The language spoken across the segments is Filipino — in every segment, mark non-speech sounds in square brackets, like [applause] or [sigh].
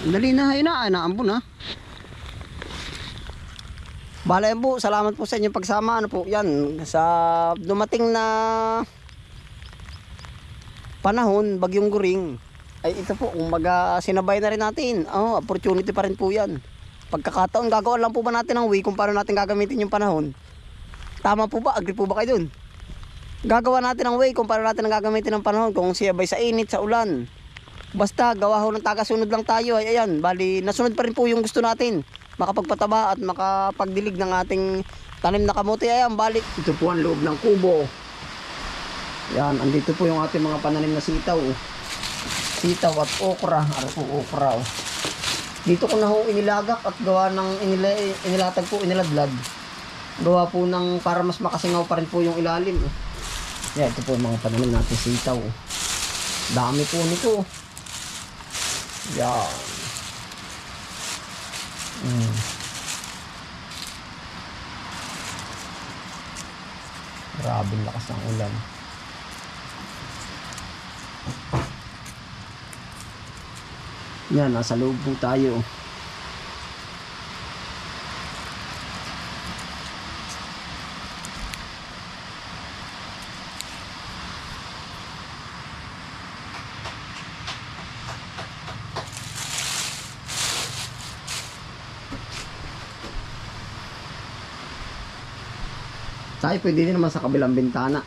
Dali na, ayun na, naambon na. Bala po, salamat po sa inyong pagsama. Ano po, yan, sa dumating na panahon, bagyong guring, ay ito po, umaga sinabay na rin natin. Oh, opportunity pa rin po yan. Pagkakataon, gagawa lang po ba natin ng way kung paano natin gagamitin yung panahon? Tama po ba? Agree po ba kayo dun? Gagawa natin ng way kung paano natin ang gagamitin ng panahon. Kung siya bay sa init, sa ulan. Basta gawa ho ng tagasunod lang tayo. Ay, ayan, bali, nasunod pa rin po yung gusto natin. Makapagpataba at makapagdilig ng ating tanim na kamote. Ayan, bali. Ito po ang loob ng kubo. Yan, andito po yung ating mga pananim na sitaw. Sitaw at okra. Ano po okra? Oh. Dito ko na ho inilagak at gawa ng inila, inilatag po, iniladlad. Gawa po ng para mas makasingaw pa rin po yung ilalim. Oh. Yan, ito po yung mga pananim natin sitaw. oh. Dami po nito. Yan. Mm. Grabing lakas ng ulan. Yan, nasa loob po tayo. Tayo pwede din naman sa kabilang bintana.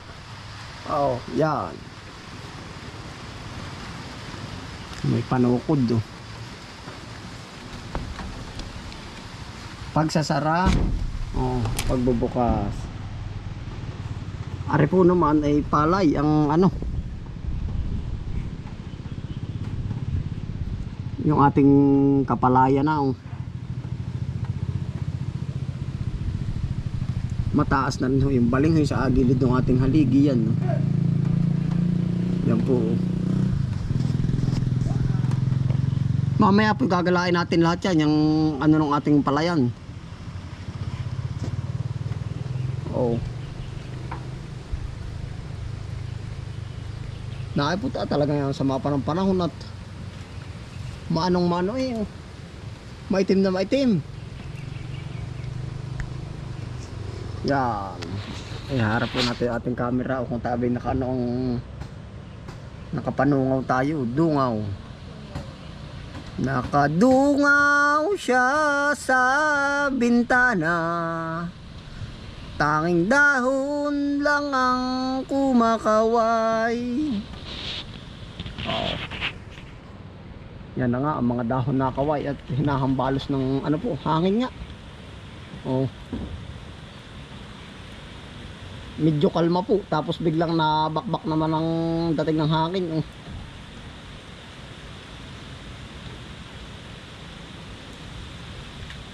Oo, yan. May panukod do. Pagsasara, oh, pagbubukas. Ari po naman ay palay ang ano. Yung ating kapalaya na oh. Mataas na rin ho yung baling sa agilid ng ating haligi yan. No? Yan po. Mamaya po gagalain natin lahat yan, yung ano ng ating palayan. Oh. Naiputa talaga yan sa mapa ng panahon at maanong mano eh. Maitim na maitim. Yan. Iharap po natin ating camera o kung tabi naka anoong nakapanungaw tayo, dungaw. Nakadungaw siya sa bintana Tanging dahon lang ang kumakaway oh. Yan na nga ang mga dahon na kaway at hinahambalos ng ano po, hangin nga Oh medyo kalma po tapos biglang nabakbak naman ang dating ng hangin oh.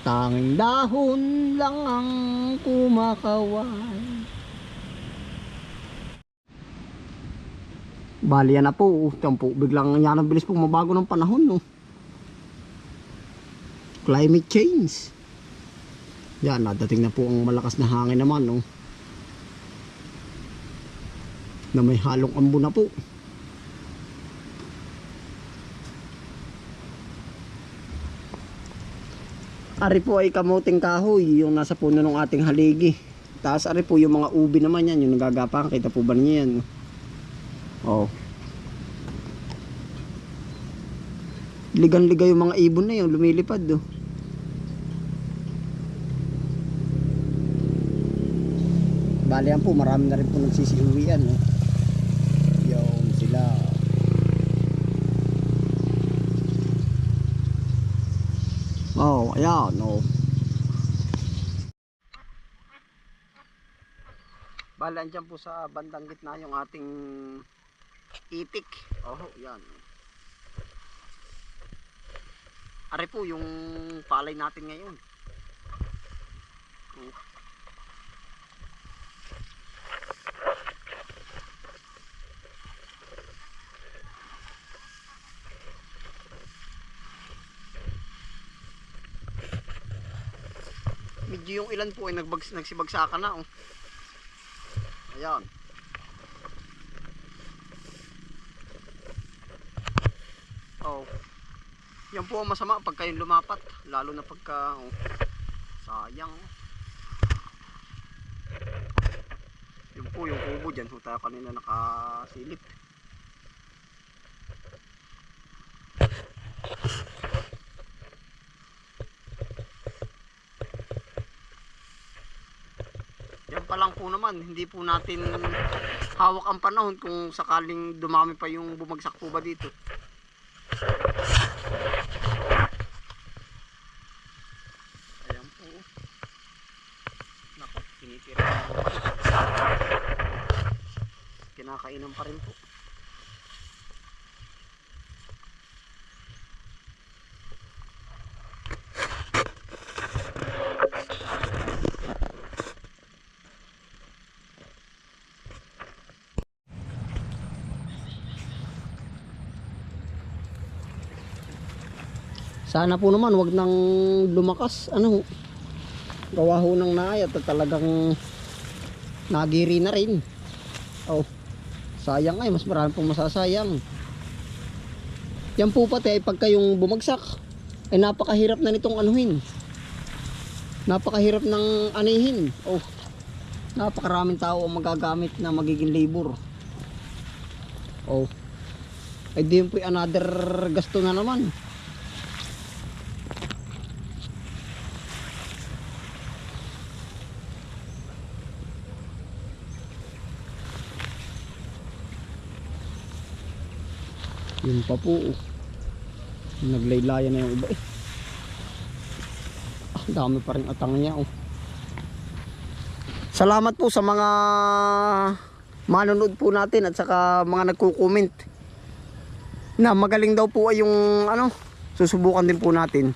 tanging dahon lang ang kumakaway bali yan na po oh. Tiyan po biglang yan ang bilis pong mabago ng panahon no climate change yan nadating na po ang malakas na hangin naman no na may halong ambo na po. Ari po ay kamuting kahoy, yung nasa puno ng ating haligi. Taas ari po yung mga ubi naman yan, yung nagagapang. Kita po ba niyo yan? Oh. Ligan-liga yung mga ibon na yun, lumilipad do. Bali yan po, marami na rin po nagsisiuwian. No? Yung Oh, ayan, no. Bali, andyan po sa bandang gitna yung ating itik. Oh, yan. Ari po yung palay natin ngayon. Oh. Medyo yung ilan po ay nagbags, nagsibagsakan na oh. ayan oh Yan po ang masama pag kayong lumapat. Lalo na pagka... Oh, sayang. Yun po yung kubo dyan. Ho tayo kanina nakasilip. Pa lang po naman. Hindi po natin hawak ang panahon kung sakaling dumami pa yung bumagsak po ba dito. Ayan po. Naku, tinitira. Kinakainan pa rin po. Sana po naman wag nang lumakas. Ano? Gawa ho ng naayat at talagang nagiri na rin. Oh. Sayang ay, mas marami pong masasayang. Yan po pati ay pagka yung bumagsak ay napakahirap na nitong anuhin. Napakahirap ng anihin. Oh. Napakaraming tao ang magagamit na magiging labor. Oh. Ay di po another gasto na naman. Yun pa po. oh. Naglaylayan na yung iba eh. Ah, dami pa rin atang niya oh. Salamat po sa mga manonood po natin at saka mga nagko-comment na magaling daw po ay yung ano, susubukan din po natin.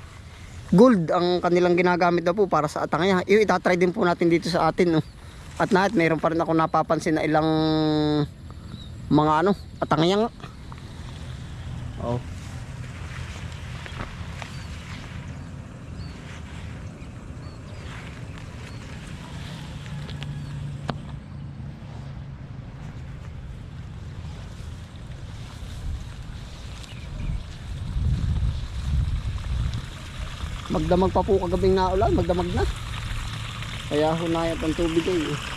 Gold ang kanilang ginagamit daw po para sa atangya. Yung itatry din po natin dito sa atin. No? At nahat, mayroon pa rin ako napapansin na ilang mga ano, atangya nga. Oh. Magdamag pa po kagabing naulan, magdamag na. Kaya hunayat ang tubig eh.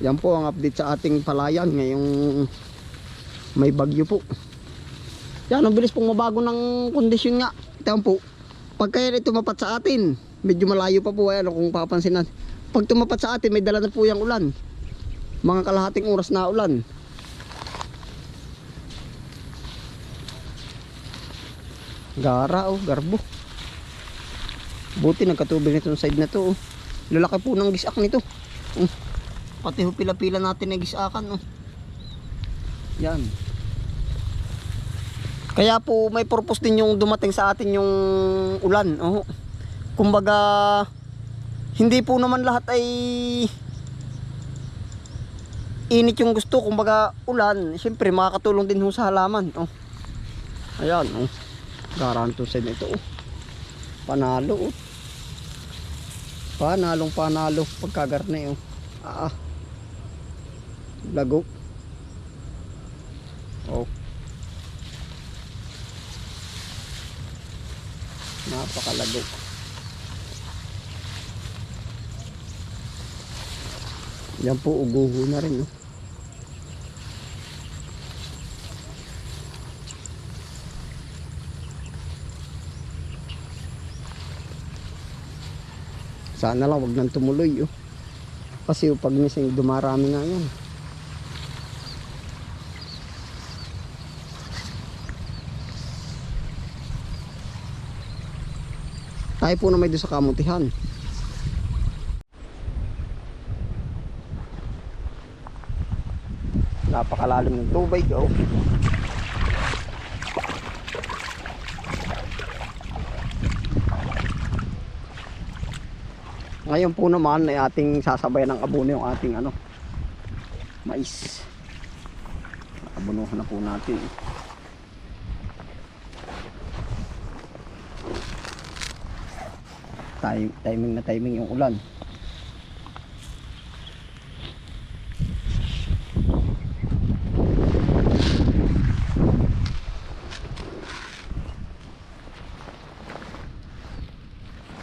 Yan po ang update sa ating palayan ngayong may bagyo po. Yan, ang bilis pong mabago ng kondisyon nga. Ito po, pag kaya tumapat sa atin, medyo malayo pa po ayan kung papansin natin. Pag tumapat sa atin, may dala na po yung ulan. Mga kalahating oras na ulan. Gara oh, garbo. Buti nagkatubig nitong side na to oh. Lalaki po ng gisak nito. Oh. Pati ho pila-pila natin na gisakan oh. Yan. Kaya po may purpose din yung dumating sa atin yung ulan. Oh. Kumbaga hindi po naman lahat ay init yung gusto. Kumbaga ulan, siyempre makakatulong din ho sa halaman. Oh. Ayan, oh. Garanto sa nito. Oh. Panalo. Oh. Panalong panalo pagkagarne. Oh. Ah. ah. Lago. Oh. Napakalago. Yan po, uguho na rin. No? Sana lang wag nang tumuloy. Oh. Kasi oh, pag mising dumarami nga yan. Tayo po na may doon sa kamutihan. Napakalalim ng tubig. Oh. Ngayon po naman ay ating sasabayan ng abono yung ating ano mais. Abonohan na po natin. Time, timing na timing yung ulan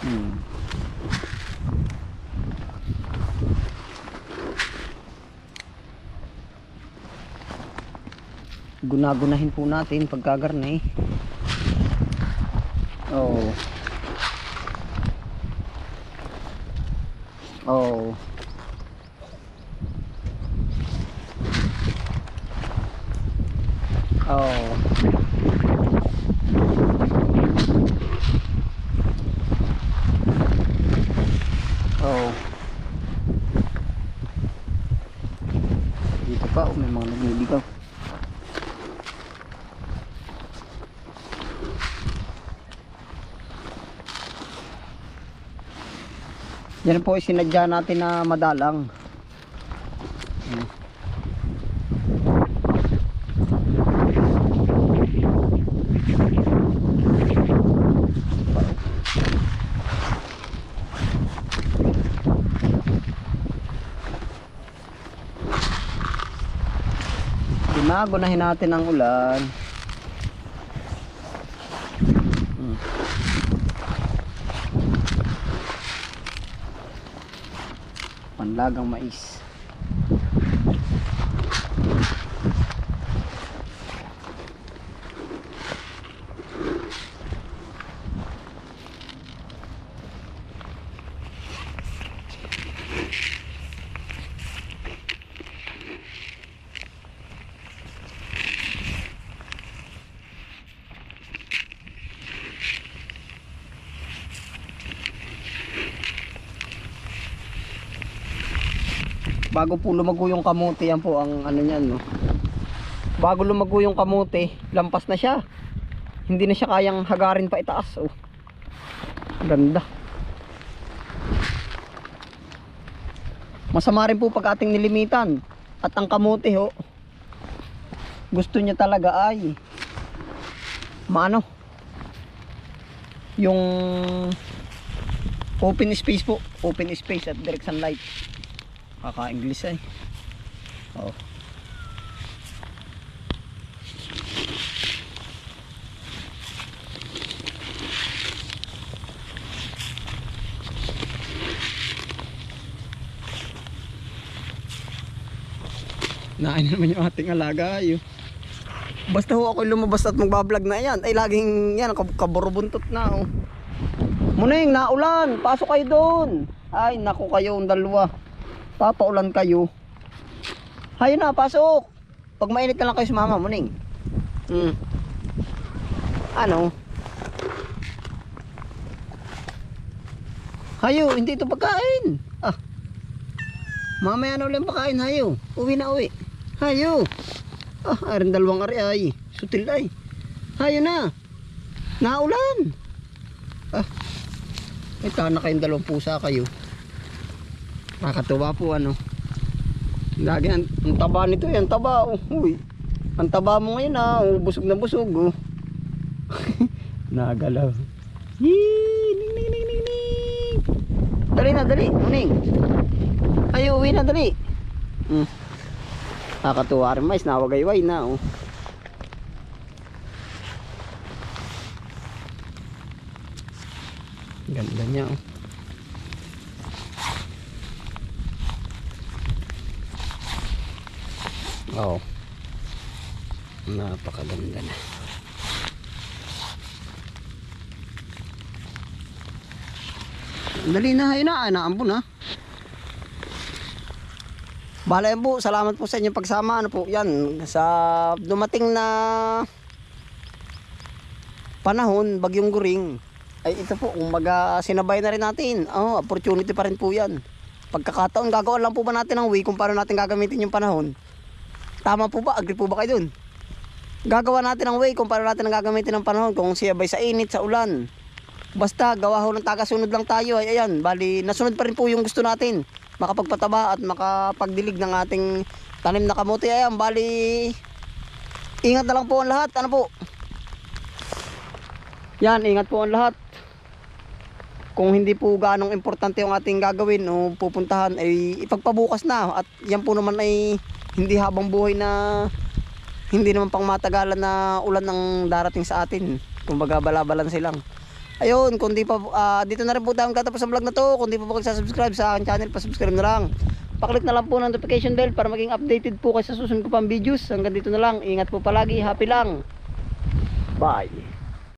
Hmm. gunagunahin po natin pagkagarni eh. Oh. Oh. Dito pa, oh, may mga nagliligaw. Yan po sinadya natin na madalang. Ginagunahin natin ang ulan. Hmm. Panlagang mais. Bago po lumago yung kamote yan po ang ano niyan no? Bago lumago yung kamote lampas na siya. Hindi na siya kayang hagarin pa itaas oh. Ganda. Masama rin po pag ating nilimitan. At ang kamote ho gusto niya talaga ay maano? Yung open space po. Open space at direct sunlight Kaka-English ay. Oh. Nain naman yung ating alaga ayo. Basta ho ako lumabas at magbablog na yan. Ay laging yan kab kaburubuntot na oh. Muning, naulan. Pasok kayo doon. Ay, naku kayo ang dalawa papaulan kayo. Hayo na pasok. Pag mainit na lang kayo sa mama muning hmm. ano? Hayo hindi ito pagkain. Ah. Mamaya na ulit pagkain hayo. Uwi na uwi. Hayo. Ah arin dalawang ari ay. Sutil ay. Hayo na. Naulan. Ah. Ay tana kayong dalawang pusa kayo Nakakatuwa po ano. Lagi ang, ang taba nito, yan taba. Oh. Uy. Ang taba mo ngayon ah, oh, busog na busog oh. [laughs] Nagalaw. Yee! Ning ning ning ning ning. Dali na, dali. Uning. Ay, uwi na, dali. Hmm. Nakakatuwa rin mais, nawagayway na oh. Ganda niya oh. Oo. Napakaganda na. Dali na, yun na, naambon na. Bala yan po, salamat po sa inyong pagsama. Ano po, yan, sa dumating na panahon, bagyong guring, ay ito po, kung maga sinabay na rin natin. Oh, opportunity pa rin po yan. Pagkakataon, gagawa lang po ba natin ng way kung paano natin gagamitin yung panahon. Tama po ba? Agree po ba kayo dun? Gagawa natin ng way kung paano natin ang gagamitin ng panahon kung siya bay sa init, sa ulan. Basta gawa ho ng tagasunod lang tayo ay ayan, bali nasunod pa rin po yung gusto natin. Makapagpataba at makapagdilig ng ating tanim na kamote ayan, bali ingat na lang po ang lahat. Ano po? Yan, ingat po ang lahat. Kung hindi po ganong importante yung ating gagawin o pupuntahan ay ipagpabukas na at yan po naman ay hindi habang buhay na hindi naman pang matagalan na ulan ang darating sa atin. Kumbaga balabalan silang. Ayun, kung di pa, ah, dito na rin po tayo katapos ang vlog na to. Kung di pa po kayo subscribe sa aking channel, pa-subscribe na lang. Paklik na lang po ng notification bell para maging updated po kayo sa susunod ko pang videos. Hanggang dito na lang. Ingat po palagi. Happy lang. Bye.